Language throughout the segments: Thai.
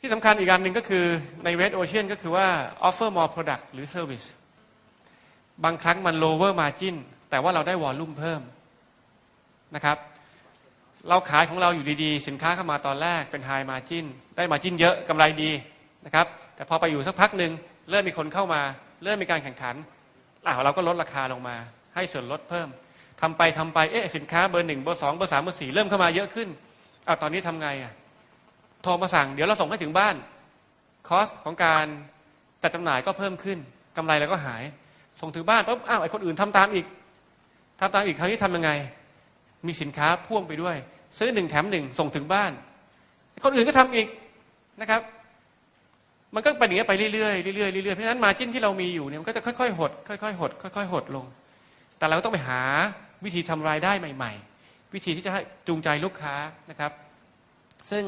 ที่สำคัญอีกอันหนึ่งก็คือใน Red Ocean ก็คือว่า offer more product หรือ service บางครั้งมัน lower margin แต่ว่าเราได้ volume เพิ่มนะครับ เราขายของเราอยู่ดีๆ สินค้าเข้ามาตอนแรกเป็น high margin ได้ margin เยอะกำไรดีนะครับ แต่พอไปอยู่สักพักหนึ่งเริ่มมีคนเข้ามา เริ่มมีการแข่งขันอะเราก็ลดราคาลงมา ให้ส่วนลดเพิ่มทำไปทำไปเอ๊ะสินค้าเบอร์หนึ่งเบอร์สองเบอร์สามเบอร์สี่เริ่มเข้ามาเยอะขึ้นอ้าวตอนนี้ทำไงอะ โทรมาสั่งเดี๋ยวเราส่งให้ถึงบ้าน คอสของการจัดจำหน่ายก็เพิ่มขึ้นกำไรเราก็หาย ส่งถึงบ้านปุ๊บอ้าวไอ้คนอื่นทำตามอีกทำตามอีกคราวนี้ทำยังไง มีสินค้าพ่วงไปด้วย ซื้อหนึ่งแถมหนึ่งส่งถึงบ้าน คนอื่นก็ทำอีกนะครับ มันก็เป็นอย่างนี้ยไปเรื่อยๆเรื่อยๆเรื่อยๆเพราะฉะนั้นมาจิ้นที่เรามีอยู่เนี่ยมันก็จะค่อยๆหดค่อยๆหดค่อยๆหดลง แต่เราก็ต้องไปหาวิธีทำรายได้ใหม่ ๆ วิธีที่จะให้จูงใจลูกค้านะครับ ซึ่ง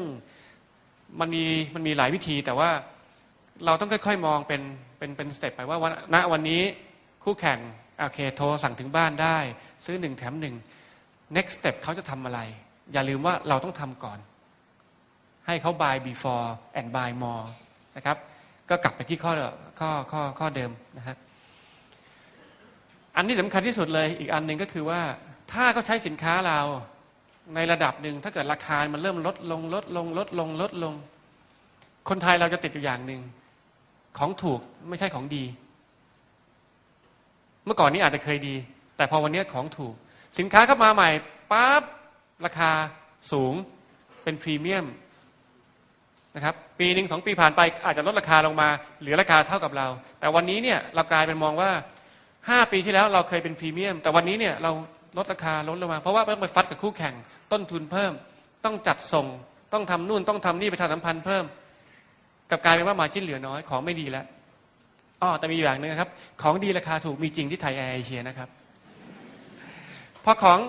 มันมีมันมีหลายวิธีแต่ว่าเราต้องค่อยๆมองเป็นเป็นเป็นสเต็ปไปว่าวันณวันนี้คู่แข่งโอเคโทรสั่งถึงบ้านได้ ซื้อหนึ่งแถมหนึ่ง next step เขาจะทำอะไร อย่าลืมว่าเราต้องทำก่อน ให้เขา buy before and buy more นะครับ ก็กลับไปที่ข้อข้อข้อข้อเดิมนะฮะอันที่สำคัญที่สุดเลยอีกอันหนึ่งก็คือว่าถ้าเขาใช้สินค้าเรา ในระดับหนึ่งถ้าเกิดราคา มันเริ่มลดลงลดลงลดลงลดลง คนไทยเราจะติดอยู่อย่างหนึ่งของถูกไม่ใช่ของดี เมื่อก่อนนี้อาจจะเคยดี แต่พอวันนี้ของถูก สินค้าเข้ามาใหม่ปั๊บราคาสูงเป็นพรีเมียมนะครับปีหนึ่งสองปีผ่านไปอาจจะลดราคาลงมา เหลือราคาเท่ากับเรา แต่วันนี้เนี่ยเรากลายเป็นมองว่าห้าปีที่แล้วเราเคยเป็นพรีเมียม แต่วันนี้เนี่ยเรา ลดราคาลดลงมา เพราะว่าต้องไปฟัดกับคู่แข่ง ต้นทุนเพิ่ม ต้องจัดส่ง ต้องทำนู่นต้องทำนี่ประชาสัมพันธ์เพิ่มกับกลายเป็นว่ามาจิ้นเหลือน้อยของไม่ดีแล้วอ๋อแต่มีอย่างหนึ่งนะครับ ของดีราคาถูกมีจริงที่ไทยแอร์เอเชียนะครับพอของ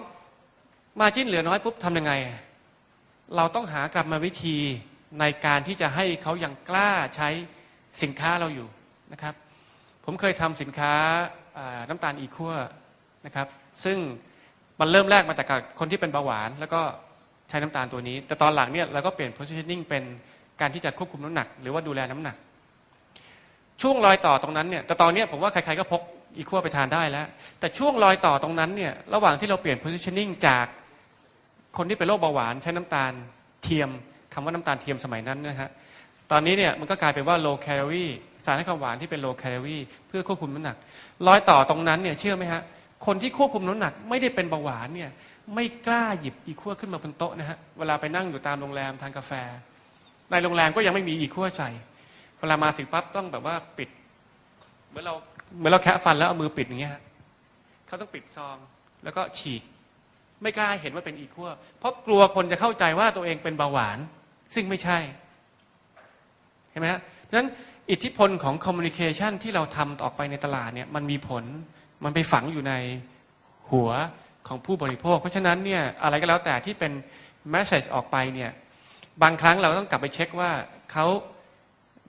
มาจิ้นเหลือน้อยปุ๊บทำยังไง เราต้องหากรรมาวิธีในการที่จะให้เขายังกล้าใช้สินค้าเราอยู่นะครับ ผมเคยทำสินค้าอ่าน้ำตาลอีคั่วนะครับ ซึ่ง มันเริ่มแรกมาจากกับคนที่เป็นเบาหวาน แล้วก็ใช้น้ำตาลตัวนี้ แต่ตอนหลังเนี่ยเราก็เปลี่ยน positioning เป็นการที่จะควบคุมน้ำหนัก หรือว่าดูแลน้ำหนัก ช่วงรอยต่อตรงนั้นเนี่ยแต่ตอนนี้ผมว่าใครๆก็พกอีคั่วไปทานได้แล้ว แต่ช่วงรอยต่อตรงนั้นเนี่ยระหว่างที่เราเปลี่ยน positioning จากคนที่เป็นโรคเบาหวานใช้น้ำตาลเทียมคำว่าน้ำตาลเทียมสมัยนั้นนะฮะตอนนี้เนี่ยมันก็กลายเป็นว่า low calorie สารให้ความหวานที่เป็น low calorie เพื่อควบคุมน้ำหนักรอยต่อตรงนั้นเนี่ยเชื่อไหมฮะ คนที่ควบคุมน้ำหนัก ไม่ได้เป็นเบาหวานเนี่ยไม่กล้าหยิบอีคั่วขึ้นมาบนโต๊ะนะฮะเวลาไปนั่งอยู่ตามโรงแรมทานกาแฟ ในโรงแรมก็ยังไม่มีอีคั่วใจเวลามาถึงปั๊บต้องแบบว่าปิดเหมือนเราเหมือนเราแคะฟันแล้วเอามือปิดอย่างเงี้ยเขาต้องปิดซองแล้วก็ฉีก ไม่กล้าเห็นว่าเป็นอีคั่วเพราะกลัวคนจะเข้าใจว่าตัวเองเป็นเบาหวาน ซึ่งไม่ใช่เห็นไหมฮะดังนั้นอิทธิพลของคอมมูนิเคชันที่เราทำออกไปในตลาดเนี่ยมันมีผล มันไปฝังอยู่ในหัวของผู้บริโภค เพราะฉะนั้นเนี่ยอะไรก็แล้วแต่ที่เป็นแมสเซจออกไปเนี่ยบางครั้งเราต้องกลับไปเช็คว่าเขา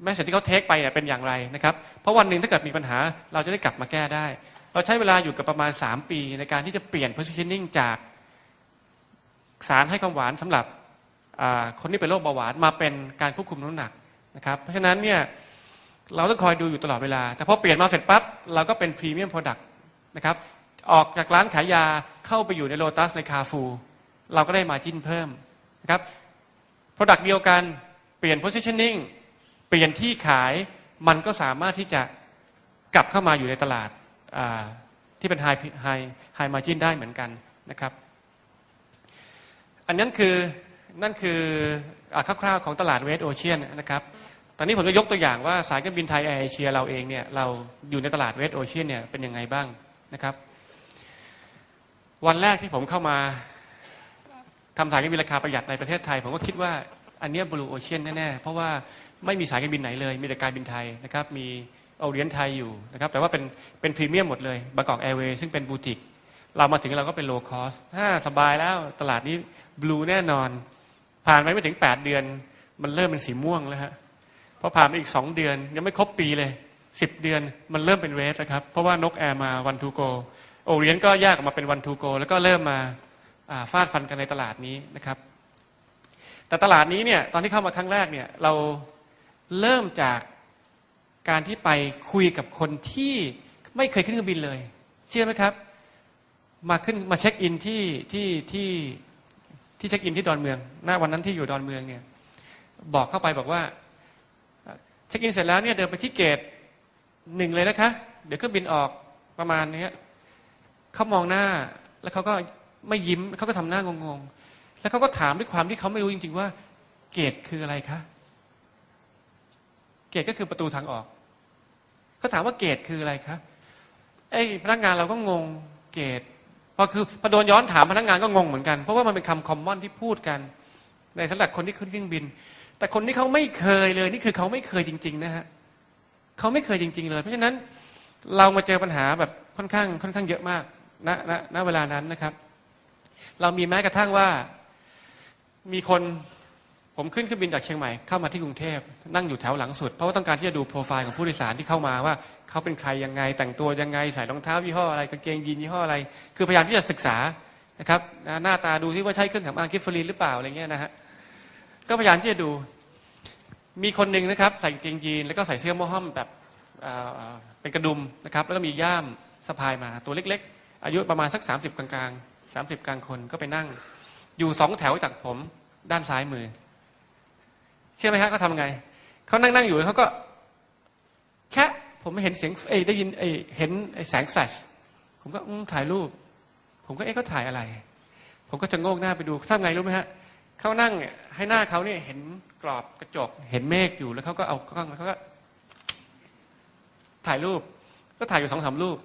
แมสเซจที่เขาเทคไปเนี่ยเป็นอย่างไรนะครับ เพราะวันหนึ่งถ้าเกิดมีปัญหาเราจะได้กลับมาแก้ได้ เราใช้เวลาอยู่กับประมาณ 3 ปี ในการที่จะเปลี่ยน positioning จากสารให้ความหวานสำหรับคนที่เป็นโรคเบาหวานมาเป็นการควบคุมน้ำหนักนะครับ เพราะฉะนั้นเนี่ยเราต้องคอยดูอยู่ตลอดเวลา แต่พอเปลี่ยนมาเสร็จปั๊บเราก็เป็นพรีเมียมโปรดักต์ นะครับ ออกจากร้านขายยาเข้าไปอยู่ในโลตัสในคาฟู เราก็ได้มาจิ้นเพิ่มนะครับโปรดักต์เดียวกันเปลี่ยน positioning เปลี่ยนที่ขายมันก็สามารถที่จะกลับเข้ามาอยู่ในตลาดาที่เป็น high high high margin ได้เหมือนกันนะครับ อันนั้นคือนั่นคือคร่าวๆของตลาดเวสโอเชียนนะครับตอนนี้ผมจะยกตัวอย่างว่าสายการบินไทยแอร์เอเชียเราเองเนี่ยเราอยู่ในตลาดเวสโอเชียนเนี่ยเป็นยังไงบ้าง นะครับ วันแรกที่ผมเข้ามาทำสายการบินราคาประหยัดในประเทศไทย ผมก็คิดว่าอันนี้บลูโอเชียนแน่ๆ เพราะว่าไม่มีสายการบินไหนเลย มีแต่การบินไทยนะครับ มีโอเรียนไทยอยู่นะครับ แต่ว่าเป็นเป็นพรีเมียมหมดเลยบางกอกแอร์เวย์ซึ่งเป็นบูติก เรามาถึงเราก็เป็นโลคอสถ้าสบายแล้วตลาดนี้บลูแน่นอน ผ่านไปไม่ถึง 8 เดือน มันเริ่มเป็นสีม่วงแล้วฮะพอผ่านไปอีก 2 เดือน ยังไม่ครบปีเลย 10 เดือนมันเริ่มเป็นเรสแล้วครับ เพราะว่านกแอร์มาวันทูโกโอเรียนก็แยกออกมาเป็นวันทูโกแล้วก็เริ่มมาอ่าฟาดฟันกันในตลาดนี้นะครับ แต่ตลาดนี้เนี่ยตอนที่เข้ามาครั้งแรกเนี่ยเราเริ่มจากการที่ไปคุยกับคนที่ไม่เคยขึ้นเครื่องบินเลย เชื่อไหมครับ มาขึ้นมาเช็คอินที่ที่ที่ที่เช็คอินที่ดอนเมืองหน้าวันนั้นที่อยู่ดอนเมืองเนี่ยบอกเข้าไปบอกว่าเช็คอินเสร็จแล้วเนี่ยเดินไปที่เกต หนึ่งเลยนะคะ เดี๋ยวเครื่องบินออกประมาณนี้เขามองหน้า แล้วเขาก็ไม่ยิ้มเขาก็ทำหน้างงๆ แล้วเขาก็ถามด้วยความที่เขาไม่รู้จริง ๆ ว่า เกตคืออะไรคะเกตก็คือประตูทางออกเขาถามว่าเกตคืออะไรคะไอ้พนักงานเราก็งงเกตพอคือพอโดนย้อนถามพนักงานก็งงเหมือนกัน เพราะว่ามันเป็นคำคอมมอนที่พูดกัน ในสำหรับคนที่ขึ้นเครื่องบิน แต่คนที่เขาไม่เคยเลย นี่คือเขาไม่เคยจริง ๆ นะฮะ เขาไม่เคยจริง ๆ เลย เพราะฉะนั้นเรามาเจอปัญหาแบบค่อนข้างค่อนข้างเยอะมากณณณเวลานั้นนะครับ เรามีแม้กระทั่งว่ามีคนผมขึ้นเครื่องบินจากเชียงใหม่เข้ามาที่กรุงเทพนั่งอยู่แถวหลังสุด เพราะว่าต้องการที่จะดูโปรไฟล์ของผู้โดยสารที่เข้ามาว่า เขาเป็นใครยังไง แต่งตัวยังไงใส่รองเท้ายี่ห้ออะไรกางเกงยีนยี่ห้ออะไร คือพยายามที่จะศึกษานะครับหน้าตาดูที่ว่าใช่เครื่องสำอางกิฟฟรีนหรือเปล่าอะไรเงี้ยนะฮะก็พยายามที่จะดู มีคนหนึ่งนะครับใส่กางเกงยีนแล้วก็ใส่เสื้อมอห้อมแบบเป็นกระดุมนะครับแล้วก็มีย่ามสะพายมาตัวเล็ก ๆ อายุประมาณสัก 30 กลางๆ 30 กลางคนก็ไปนั่ง อยู่สองแถวจากผมด้านซ้ายมือ เชื่อไหมฮะเขาทำไงเขานั่งนั่งอยู่เขาก็ แค่ผมไม่เห็นเสียงเอ้ได้ยินเอ้เห็นแสงแฟลชผมก็ถ่ายรูป ผมก็เอ๊ะเขาถ่ายอะไร ผมก็จะโงกหน้าไปดูทำไงรู้ไหมฮะ เขานั่งให้หน้าเขาเนี่ยเห็นกรอบกระจก เห็นเมฆอยู่แล้วเขาก็เอากล้องแล้วเขาก็ ถ่ายรูป ก็ถ่ายอยู่สองสามรูป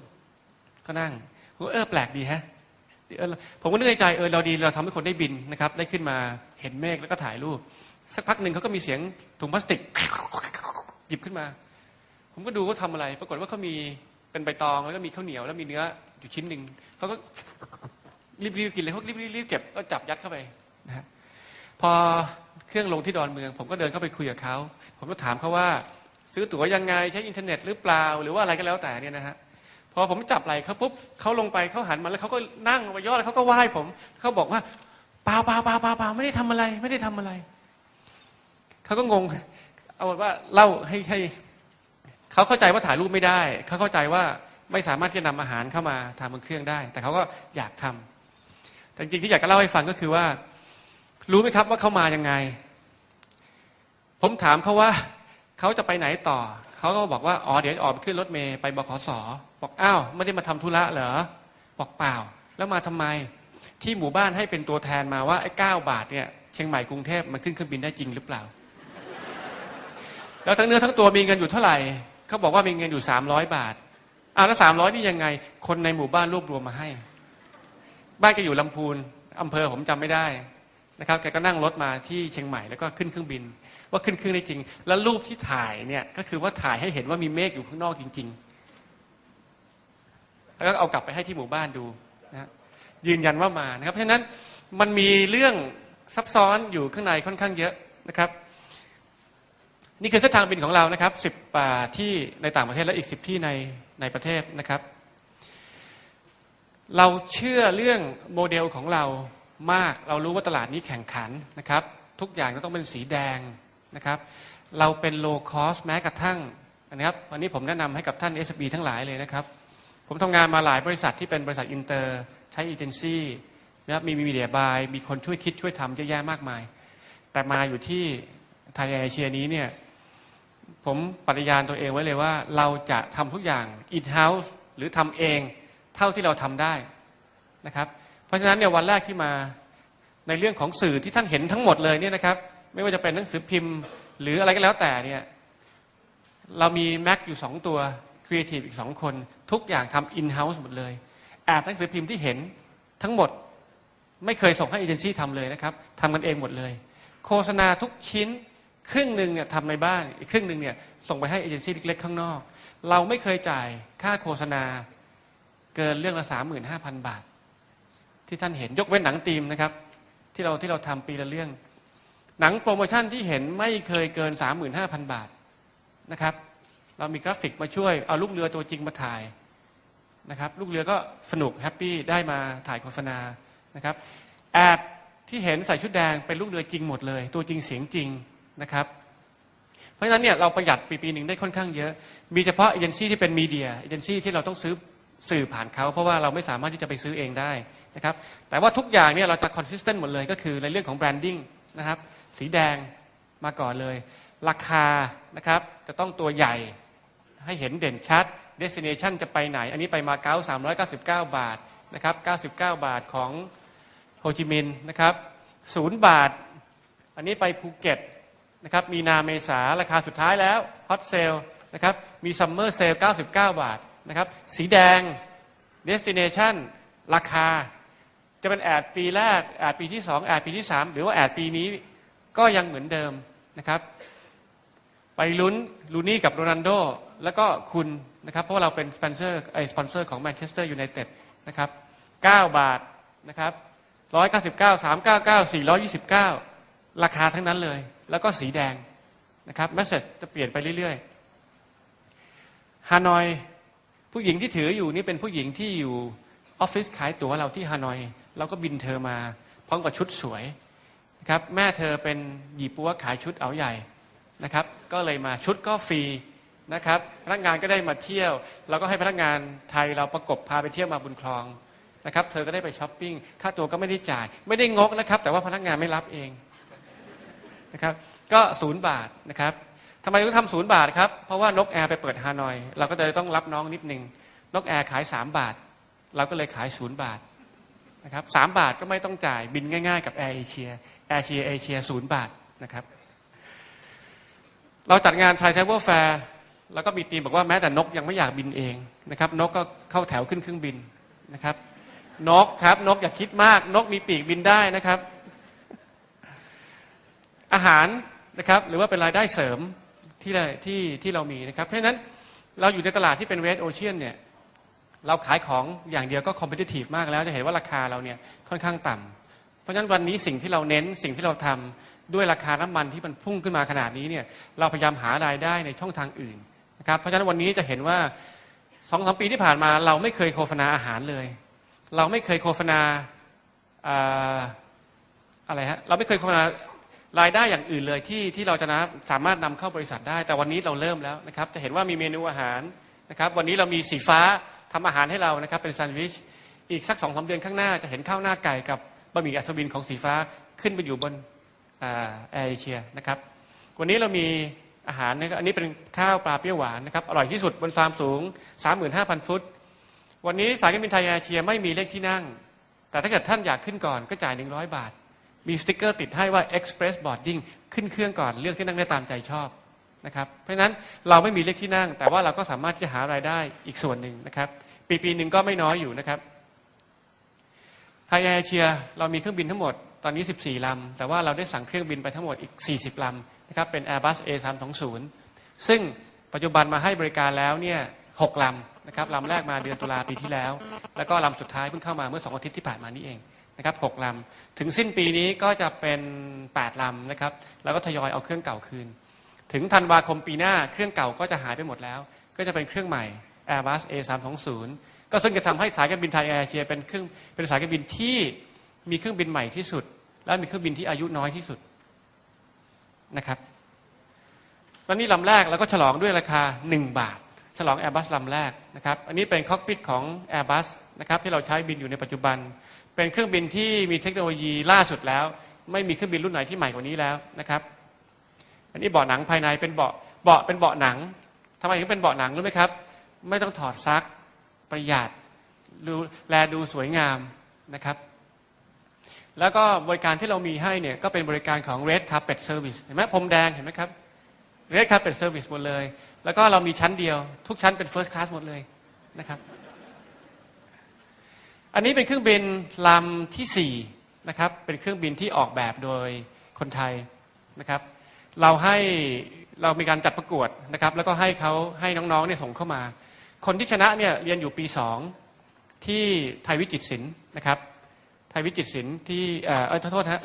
ก็นั่งผมเออแปลกดีฮะผมก็นึกในใจเออเราดีเราทำให้คนได้บินนะครับ ได้ขึ้นมาเห็นเมฆแล้วก็ถ่ายรูป สักพักหนึ่งเขาก็มีเสียงถุงพลาสติก หยิบขึ้นมา ผมก็ดูเขาทาอะไร ปรากฏว่าเขามีเป็นใบตองแล้วก็มีข้าวเหนียวแล้วมีเนื้ออยู่ชิ้นหนึ่งเขาก็รีบๆกินเลยเขารีบๆเก็บก็จับยัดเข้าไปนะฮะ พอเครื่องลงที่ดอนเมือง ผมก็เดินเข้าไปคุยกับเขาผมก็ถามเขาว่า ซื้อตั๋วยังไงใช้อินเทอร์เน็ตหรือเปล่า หรือว่าอะไรก็แล้วแต่เนี่ยนะฮะพอผมจับไหล่เขาปุ๊บเขาลงไปเขาหันมาแล้วเขาก็นั่งไปย่อแล้วเขาก็ไหว้ผมเขาบอกว่าเปล่าเปล่าเปล่าเปล่าเปล่าไม่ได้ทำอะไร ไม่ได้ทำอะไรเขาก็งง เอาว่าเล่าให้ให้เขาเข้าใจว่าถ่ายรูปไม่ได้เขาเข้าใจว่าไม่สามารถที่จะนำอาหารเข้ามาทำบนเครื่องได้ แต่เขาก็อยากทำแต่จริงที่อยากจะเล่าให้ฟังก็คือว่า รู้ไหมครับว่าเขามายังไง ผมถามเขาว่าเขาจะไปไหนต่อ เขาก็บอกว่า อ๋อ เดี๋ยวออกไปขึ้นรถเมย์ไปบขสบอกอ้าวไม่ได้มาทำธุระเหรอ บอกเปล่า แล้วมาทำไม ที่หมู่บ้านให้เป็นตัวแทนมาว่าไอ้เก้าบาทเนี่ยเชียงใหม่กรุงเทพมันขึ้นเครื่องบินได้จริงหรือเปล่า แล้วทั้งเนื้อทั้งตัวมีเงินอยู่เท่าไหร่เขาบอกว่ามีเงินอยู่สามร้อยบาทอ้าวแล้วสามร้อยนี่ยังไง คนในหมู่บ้านรวบรวมมาให้ บ้านแกอยู่ลำพูนอำเภอผมจำไม่ได้ นะครับแกก็นั่งรถมาที่เชียงใหม่แล้วก็ขึ้นเครื่องบิน ว่าขึ้นเครื่องได้จริง แล้วรูปที่ถ่ายเนี่ยก็คือว่าถ่ายให้เห็นว่ามีเมฆอยู่ข้างนอกจริง ๆ แล้วก็เอากลับไปให้ที่หมู่บ้านดูนะยืนยันว่ามานะครับ เพราะฉะนั้นมันมีเรื่องซับซ้อนอยู่ข้างในค่อนข้างเยอะนะครับ นี่คือเส้นทางบินของเรานะครับสิบที่ในต่างประเทศและอีกสิบที่ในในประเทศนะครับ เราเชื่อเรื่องโมเดลของเรา มาก เรารู้ว่าตลาดนี้แข่งขันนะครับ ทุกอย่างต้องเป็นสีแดงนะครับ เราเป็นโลคอสแม้กระทั่งนะครับวันนี้ผมแนะนำให้กับท่าน SB ทั้งหลายเลยนะครับ ผมทำงานมาหลายบริษัทที่เป็นบริษัทอินเตอร์ ใช้เอเจนซี่นะครับมีมีเดียบาย มีคนช่วยคิดช่วยทำเยอะแยะมากมาย แต่มาอยู่ที่ไทยเอเชียนี้เนี่ยผมปฏิญาณตัวเองไว้เลยว่า เราจะทำทุกอย่าง in-house หรือทำเองเท่าที่เราทำได้นะครับ เพราะฉะนั้นเนี่ยวันแรกที่มาในเรื่องของสื่อที่ท่านเห็นทั้งหมดเลยเนี่ยนะครับ ไม่ว่าจะเป็นหนังสือพิมพ์ หรืออะไรก็แล้วแต่เนี่ยเรามี Mac อยู่สองตัว Creative อีกสองคน ทุกอย่างทำ in-house หมดเลยแอบหนังสือพิมพ์ที่เห็นทั้งหมดไม่เคยส่งให้เอเจนซี่ทำเลยนะครับทำกันเองหมดเลย โฆษณาทุกชิ้นครึ่งหนึ่งเนี่ยทำในบ้านอีกครึ่งหนึ่งเนี่ยส่งไปให้เอเจนซี่เล็กๆข้างนอก เราไม่เคยจ่ายค่าโฆษณาเกินเรื่องละสามหมื่นห้าพันบาท ที่ท่านเห็นยกเว้นหนังตีมนะครับ ที่เราที่เราทำปีละเรื่อง หนังโปรโมชั่นที่เห็นไม่เคยเกินสามหมื่นห้าพันบาทนะครับ เรามีกราฟิกมาช่วยเอาลูกเรือตัวจริงมาถ่ายนะครับ ลูกเรือก็สนุกแฮปปี้ได้มาถ่ายโฆษณานะครับแอดที่เห็นใส่ชุดแดงเป็นลูกเรือจริงหมดเลย ตัวจริงเสียงจริงนะครับ เพราะฉะนั้นเนี่ยเราประหยัดปีปีหนึ่งได้ค่อนข้างเยอะ มีเฉพาะเอเจนซี่ที่เป็นมีเดียเอเจนซี่ที่เราต้องซื้อสื่อผ่านเขา เพราะว่าเราไม่สามารถที่จะไปซื้อเองได้ นะครับแต่ว่าทุกอย่างเนี่ยเราจะคอนสิสเทนต์หมดเลยก็คือในเรื่องของแบรนดิ้งนะครับสีแดงมาก่อนเลย ราคานะครับจะต้องตัวใหญ่ให้เห็นเด่นชัด destination จะไปไหน อันนี้ไปมาเก๊า399 บาทนะครับ99 บาทของโฮจิมินห์นะครับศูนย์บาท อันนี้ไปภูเก็ตนะครับมีนาเมษาราคาสุดท้ายแล้วฮอตเซลนะครับมีซัมเมอร์เซล99 บาทนะครับสีแดง destination ราคา จะเป็นแอดปีแรกแอดปีที่2แอดปีที่3หรือว่าแอดปีนี้ก็ยังเหมือนเดิมนะครับ ไปลุ้นลูนี่กับโรนัลโดแล้วก็คุณนะครับ เพราะว่าเราเป็นสปอนเซอร์ไอสปอนเซอร์ของแมนเชสเตอร์ยูไนเต็ดนะครับ9บาทนะครับ199 399 429 ราคาทั้งนั้นเลย แล้วก็สีแดงนะครับแมสเซจจะเปลี่ยนไปเรื่อยๆฮานอย ผู้หญิงที่ถืออยู่นี่เป็นผู้หญิงที่อยู่ออฟฟิศขายตั๋วเราที่ฮานอย เราก็บินเธอมา พร้อมกับชุดสวยนะครับแม่เธอเป็นหยีปัวขายชุดเอาใหญ่นะครับ ก็เลยมาชุดก็ฟรีนะครับพนักงานก็ได้มาเที่ยว เราก็ให้พนักงานไทยเราประกบพาไปเที่ยวมาบุญคลองนะครับ เธอก็ได้ไปช้อปปิ้งค่าตัวก็ไม่ได้จ่าย ไม่ได้งกนะครับ แต่ว่าพนักงานไม่รับเองนะครับ ก็ศูนย์บาทนะครับทำไมต้องทำศูนย์บาทครับ เพราะว่านกแอร์ไปเปิดฮานอย เราก็เลยต้องรับน้องนิดนึงนกแอร์ขายสามบาท เราก็เลยขายศูนย์บาท นะครับสามบาทก็ไม่ต้องจ่ายบินง่าย ๆ กับแอร์เอเชียแอร์เชียเอเชียศูนย์บาทนะครับ เราจัดงานไทยเทเบิลแฟร์แล้วก็มีทีมบอกว่าแม้แต่นกยังไม่อยากบินเองนะครับ นกก็เข้าแถวขึ้นเครื่องบินนะครับ นกครับนกอย่าคิดมาก นกมีปีกบินได้นะครับ อาหารนะครับ หรือว่าเป็นรายได้เสริมที่เราที่ที่เรามีนะครับ เพราะฉะนั้นเราอยู่ในตลาดที่เป็นเวสโอเชียนเนี่ย เราขายของอย่างเดียวก็คอมเพลติฟมากแล้วจะเห็นว่าราคาเราเนี่ยค่อนข้างต่ำเพราะฉะนั้นวันนี้สิ่งที่เราเน้นสิ่งที่เราทำด้วยราคาน้ำมันที่มันพุ่งขึ้นมาขนาดนี้เนี่ยเราพยายามหารายได้ในช่องทางอื่นนะครับเพราะฉะนั้นวันนี้จะเห็นว่าสองสามปีที่ผ่านมา เราไม่เคยโฆษณาอาหารเลย เราไม่เคยโฆษณาอะไรฮะเราไม่เคยโฆษณารายได้อย่างอื่นเลยที่ที่เราจะนะสามารถนำเข้าบริษัทได้ แต่วันนี้เราเริ่มแล้วนะครับ จะเห็นว่ามีเมนูอาหารนะครับ วันนี้เรามีสีฟ้า ทำอาหารให้เรานะครับเป็นแซนด์วิชอีกสักสองสาเดือนข้างหน้าจะเห็นข้าวหน้าไก่กับบะหมี่อัศวินของสีฟ้าขึ้นไปอยู่บนแอร์เอเชียนะครับวันนี้เรามีอาหารนะครับอันนี้เป็นข้าวปลาเปรี้ยวหวานนะครับอร่อยที่สุดบนฟาร์มสูง 35,000 ฟุต วันนี้สายการบินไทยแอร์เอเชียไม่มีเลขที่นั่ง แต่ถ้าเกิดท่านอยากขึ้นก่อนก็จ่าย 100 บาท มีสติกเกอร์ติดให้ว่า Express Boarding ขึ้นเครื่องก่อนเลือกที่นั่งได้ตามใจชอบนะครับเพราะฉะนั้นเราไม่มีเลขที่นั่ง แต่ว่าเราก็สามารถที่จะหารายได้อีกส่วนหนึ่งนะครับ ปีปีหนึ่งก็ไม่น้อยอยู่นะครับไทยแอร์เอเชียเรามีเครื่องบินทั้งหมดตอนนี้ 14 ลำ แต่ว่าเราได้สั่งเครื่องบินไปทั้งหมดอีก 40 ลำนะครับเป็น Airbus A320 ซึ่งปัจจุบันมาให้บริการแล้วเนี่ย6ลำนะครับลำแรกมาเดือนตุลาปีที่แล้ว แล้วก็ลำสุดท้ายเพิ่งเข้ามาเมื่อ 2 อาทิตย์ที่ผ่านมานี้เองนะครับ6ลำ ถึงสิ้นปีนี้ก็จะเป็น 8 ลำนะครับ แล้วก็ทยอยเอาเครื่องเก่าคืน ถึงธันวาคมปีหน้าเครื่องเก่าก็จะหายไปหมดแล้ว ก็จะเป็นเครื่องใหม่ Airbus A320 ก็ซึ่งจะทำให้สายการบินไทยแอร์เอเชียเป็นเครื่องเป็นสายการบินที่มีเครื่องบินใหม่ที่สุด และมีเครื่องบินที่อายุน้อยที่สุดนะครับวันนี้ลำแรกเราก็ฉลองด้วยราคา 1 บาท ฉลอง Airbus ลำแรกนะครับอันนี้เป็นคอกพิทของ Airbus นะครับที่เราใช้บินอยู่ในปัจจุบัน เป็นเครื่องบินที่มีเทคโนโลยีล่าสุดแล้ว ไม่มีเครื่องบินรุ่นไหนที่ใหม่กว่านี้แล้วนะครับ อันนี้เบาะหนังภายในเป็นเบาะเบาะเป็นเบาะหนังทำไมถึงเป็นเบาะหนังรู้ไหมครับ ไม่ต้องถอดซักประหยัดดูแลดูสวยงามนะครับ แล้วก็บริการที่เรามีให้เนี่ยก็เป็นบริการของ Red Carpet Service เห็นไหมพรมแดงเห็นไหมครับ Red Carpet Service หมดเลย แล้วก็เรามีชั้นเดียว ทุกชั้นเป็น First Class หมดเลยนะครับ อันนี้เป็นเครื่องบินลำที่4นะครับเป็นเครื่องบินที่ออกแบบโดยคนไทยนะครับ เราให้เรามีการจัดประกวดนะครับ แล้วก็ให้เขาให้น้องๆเนี่ยส่งเข้ามา คนที่ชนะเนี่ยเรียนอยู่ปีสองที่ไทยวิจิตรศิลป์นะครับไทยวิจิตรศิลป์ที่เออขอโทษฮะ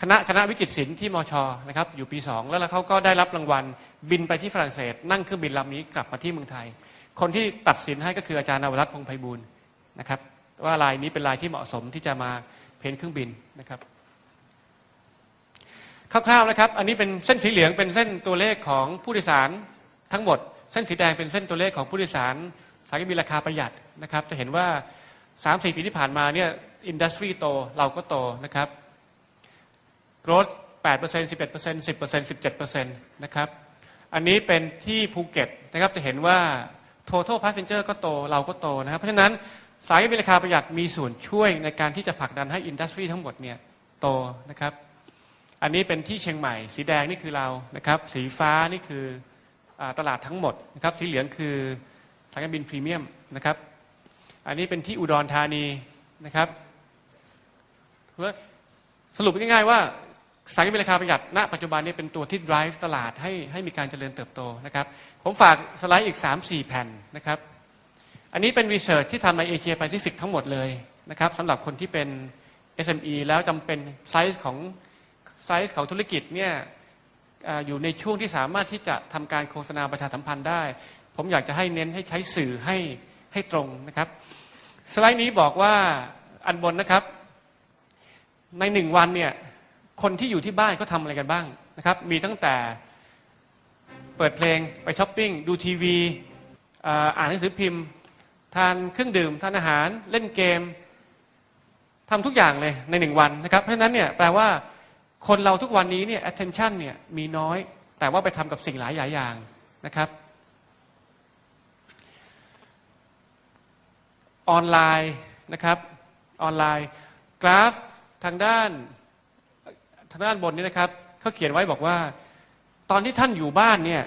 คณะคณะวิจิตรศิลป์ที่มชนะครับอยู่ปีสองแล้วเขาก็ได้รับรางวัลบินไปที่ฝรั่งเศส นั่งเครื่องบินลำนี้กลับมาที่เมืองไทย คนที่ตัดสินให้ก็คืออาจารย์นวรัตน์พงไพบูลย์นะครับว่าลายนี้เป็นลายที่เหมาะสมที่จะมาเพ้นเครื่องบินนะครับคร่าวๆนะครับ อันนี้เป็นเส้นสีเหลืองเป็นเส้นตัวเลขของผู้โดยสารทั้งหมด เส้นสีแดงเป็นเส้นตัวเลขของผู้โดยสารสายการบินราคาประหยัดนะครับ จะเห็นว่า 3-4 ปีที่ผ่านมาเนี่ยอินดัสทรีโตเราก็โตนะครับ growth 8% 11% 10% 17%นะครับ อันนี้เป็นที่ภูเก็ตนะครับจะเห็นว่า total passenger ก็โตเราก็โตนะครับ เพราะฉะนั้นสายการบินราคาประหยัดมีส่วนช่วยในการที่จะผลักดันให้อินดัสทรีทั้งหมดเนี่ยโตนะครับ อันนี้เป็นที่เชียงใหม่ สีแดงนี่คือเรานะครับ สีฟ้านี่คือ ตลาดทั้งหมดนะครับสีเหลืองคือสายการบินพรีเมียมนะครับ อันนี้เป็นที่อุดรธานีนะครับสรุปง่ายๆว่าสายการบินราคาประหยัดณ ปัจจุบันนี้เป็นตัวที่ drive ตลาดให้ให้มีการเจริญเติบโตนะครับ ผมฝากสไลด์อีก 3-4 แผ่นนะครับ อันนี้เป็นรีเสิร์ชที่ทำในเอเชียแปซิฟิกทั้งหมดเลยนะครับสำหรับคนที่เป็น SME แล้วจำเป็นไซส์ของไซส์ของธุรกิจเนี่ย อยู่ในช่วงที่สามารถที่จะทำการโฆษณาประชาสัมพันธ์ได้ ผมอยากจะให้เน้นให้ใช้สื่อให้ให้ตรงนะครับ สไลด์นี้บอกว่าอันบนนะครับ ในหนึ่งวันเนี่ยคนที่อยู่ที่บ้านเขาทำอะไรกันบ้างนะครับ มีตั้งแต่เปิดเพลงไปช้อปปิ้งดูทีวีอ่าอ่านหนังสือพิมพ์ ทานเครื่องดื่ม ทานอาหารเล่นเกมทำทุกอย่างเลยในหนึ่งวันนะครับ เพราะฉะนั้นเนี่ยแปลว่า คนเราทุกวันนี้เนี่ย attention เนี่ยมีน้อย แต่ว่าไปทำกับสิ่งหลายหลายอย่างนะครับ ออนไลน์นะครับออนไลน์ กราฟทางด้านทางด้านบนนี้นะครับเขาเขียนไว้บอกว่า ตอนที่ท่านอยู่บ้านเนี่ย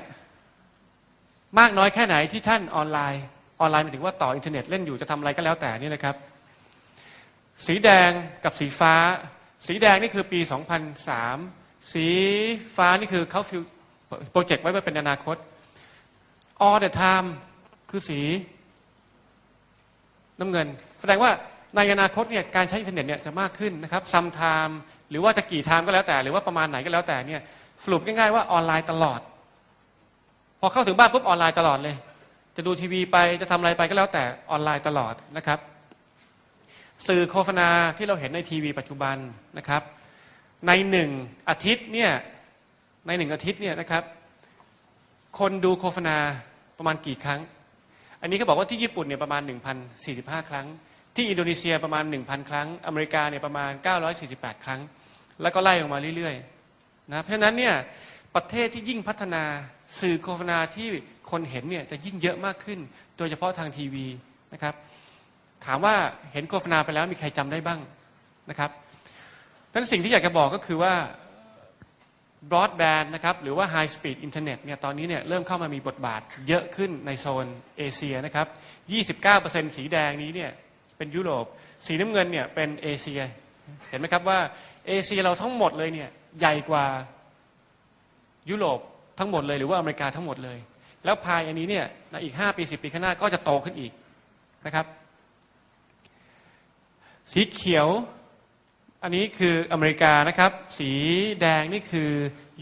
มากน้อยแค่ไหนที่ท่านออนไลน์ ออนไลน์หมายถึงว่าต่ออินเทอร์เน็ตเล่นอยู่จะทำอะไรก็แล้วแต่นี่นะครับ สีแดงกับสีฟ้า สีแดงนี่คือปี 2003 สีฟ้านี่คือเขาฟิวโปรเจกต์ไว้ว่าเป็นอนาคต all the time คือสีน้ำเงิน แสดงว่าในอนาคตเนี่ยการใช้อินเทอร์เน็ตเนี่ยจะมากขึ้นนะครับซัมไทม์หรือว่าจะกี่ไทม์ก็แล้วแต่ หรือว่าประมาณไหนก็แล้วแต่เนี่ยสรุปง่ายๆว่าออนไลน์ตลอด พอเข้าถึงบ้านปุ๊บออนไลน์ตลอดเลย จะดูทีวีไปจะทำอะไรไปก็แล้วแต่ออนไลน์ตลอดนะครับ สื่อโฆษณาที่เราเห็นในทีวีปัจจุบันนะครับ ในหนึ่งอาทิตย์เนี่ยในหนึ่งอาทิตย์เนี่ยนะครับ คนดูโฆษณาประมาณกี่ครั้ง อันนี้เขาบอกว่าที่ญี่ปุ่นเนี่ยประมาณ 1,045 ครั้ง ที่อินโดนีเซียประมาณ 1,000 ครั้ง อเมริกาเนี่ยประมาณ 948 ครั้ง แล้วก็ไล่ลงมาเรื่อยๆนะเพราะฉะนั้นเนี่ยประเทศที่ยิ่งพัฒนาสื่อโฆษณาที่คนเห็นเนี่ยจะยิ่งเยอะมากขึ้น โดยเฉพาะทางทีวีนะครับ ถามว่าเห็นโฆษณาไปแล้วมีใครจำได้บ้างนะครับดังนั้นสิ่งที่อยากจะบอกก็คือว่าบรอดแบนด์นะครับหรือว่าไฮสปีดอินเทอร์เน็ตเนี่ยตอนนี้เนี่ยเริ่มเข้ามามีบทบาทเยอะขึ้นในโซนเอเชียนะครับ 29%สีแดงนี้เนี่ยเป็นยุโรป สีน้ำเงินเนี่ยเป็นเอเชีย เห็นไหมครับว่าเอเชียเราทั้งหมดเลยเนี่ยใหญ่กว่ายุโรปทั้งหมดเลยหรือว่าอเมริกาทั้งหมดเลย แล้วภายอันนี้เนี่ยในอีก 5 ปี 10 ปีข้างหน้าก็จะโตขึ้นอีกนะครับ สีเขียว อันนี้คืออเมริกานะครับ สีแดงนี่คือ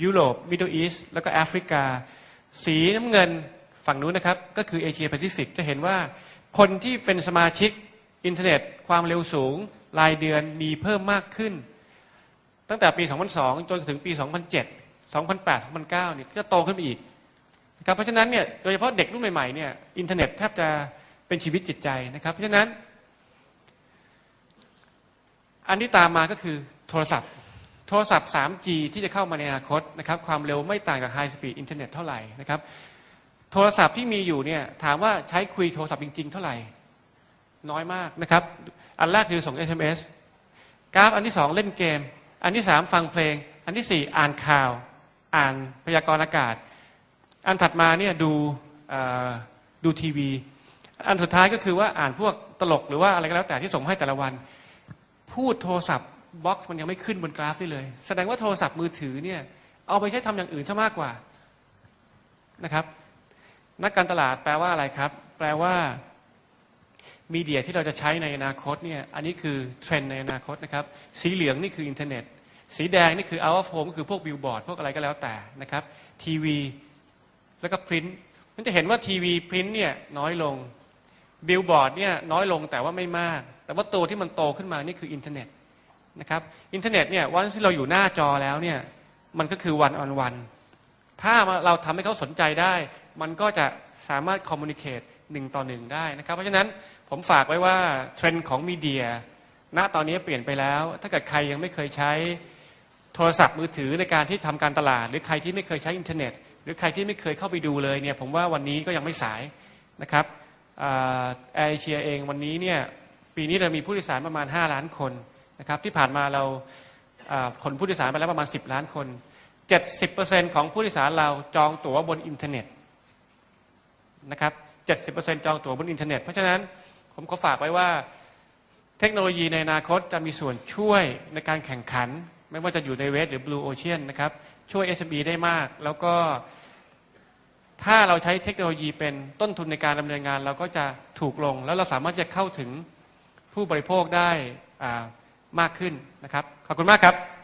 ยุโรปมิดเดิลอีสต์แล้วก็แอฟริกา สีน้ำเงินฝั่งนู้นนะครับ ก็คือเอเชียแปซิฟิกจะเห็นว่าคนที่เป็นสมาชิกอินเทอร์เน็ต ความเร็วสูง รายเดือนมีเพิ่มมากขึ้น ตั้งแต่ปี 2002 จนถึงปี 2007 2008 2009เนี่ยก็โตขึ้นไปอีกนะครับเพราะฉะนั้นเนี่ยโดยเฉพาะเด็กรุ่นใหม่ๆเนี่ยอินเทอร์เน็ตแทบจะเป็นชีวิตจิตใจนะครับ เพราะฉะนั้น อันที่ตามมาก็คือโทรศัพท์ โทรศัพท์ 3G ที่จะเข้ามาในอนาคตนะครับความเร็วไม่ต่างกับ High Speed Internet เท่าไหร่นะครับโทรศัพท์ที่มีอยู่เนี่ยถามว่าใช้คุยโทรศัพท์จริง ๆ เท่าไหร่ น้อยมากนะครับ อันแรกคือส่ง SMS กราฟอันที่สองเล่นเกม อันที่สามฟังเพลง อันที่สี่อ่านข่าว อ่านพยากรณ์อากาศ อันถัดมาเนี่ยดูดูทีวี อันสุดท้ายก็คือว่าอ่านพวกตลกหรือว่าอะไรก็แล้วแต่ที่ส่งให้แต่ละวัน พูดโทรศัพท์บล็อกมันยังไม่ขึ้นบนกราฟได้เลย แสดงว่าโทรศัพท์มือถือเนี่ยเอาไปใช้ทำอย่างอื่นซะมากกว่านะครับ นักการตลาดแปลว่าอะไรครับ แปลว่ามีเดียที่เราจะใช้ในอนาคตเนี่ยอันนี้คือเทรนในอนาคตนะครับ สีเหลืองนี่คืออินเทอร์เน็ต สีแดงนี่คือ out of home ก็คือพวกบิลบอร์ดพวกอะไรก็แล้วแต่นะครับทีวีแล้วก็พรินต์มันจะเห็นว่าทีวีพรินต์เนี่ยน้อยลงบิลบอร์ดเนี่ยน้อยลงแต่ว่าไม่มาก แต่ว่าตัวที่มันโตขึ้นมานี่คืออินเทอร์เน็ตนะครับอินเทอร์เน็ตเนี่ยวันที่เราอยู่หน้าจอแล้วเนี่ยมันก็คือวันออนวันถ้าเราทำให้เขาสนใจได้ มันก็จะสามารถคอมมูนิเคตหนึ่งต่อหนึ่งได้นะครับ เพราะฉะนั้นผมฝากไว้ว่าเทรนด์ของมีเดียณตอนนี้เปลี่ยนไปแล้ว ถ้าเกิดใครยังไม่เคยใช้โทรศัพท์มือถือในการที่ทำการตลาด หรือใครที่ไม่เคยใช้อินเทอร์เน็ต หรือใครที่ไม่เคยเข้าไปดูเลยเนี่ยผมว่าวันนี้ก็ยังไม่สายนะครับแอร์เอเชียเองวันนี้เนี่ย ปีนี้เรามีผู้โดยสารประมาณ 5 ล้านคนนะครับที่ผ่านมาเราคนผู้โดยสารไปแล้วประมาณ 10 ล้านคน 70%ของผู้โดยสารเราจองตั๋วบนอินเทอร์เน็ตนะครับ 70%จองตั๋วบนอินเทอร์เน็ต เพราะฉะนั้นผมขอฝากไว้ว่าเทคโนโลยีในอนาคตจะมีส่วนช่วยในการแข่งขัน ไม่ว่าจะอยู่ในเวสหรือบลูโอเชียนนะครับช่วย SME ได้มาก แล้วก็ถ้าเราใช้เทคโนโลยีเป็นต้นทุนในการดำเนินงาน เราก็จะถูกลง แล้วเราสามารถจะเข้าถึง ผู้บริโภคได้มากขึ้นนะครับ ขอบคุณมากครับ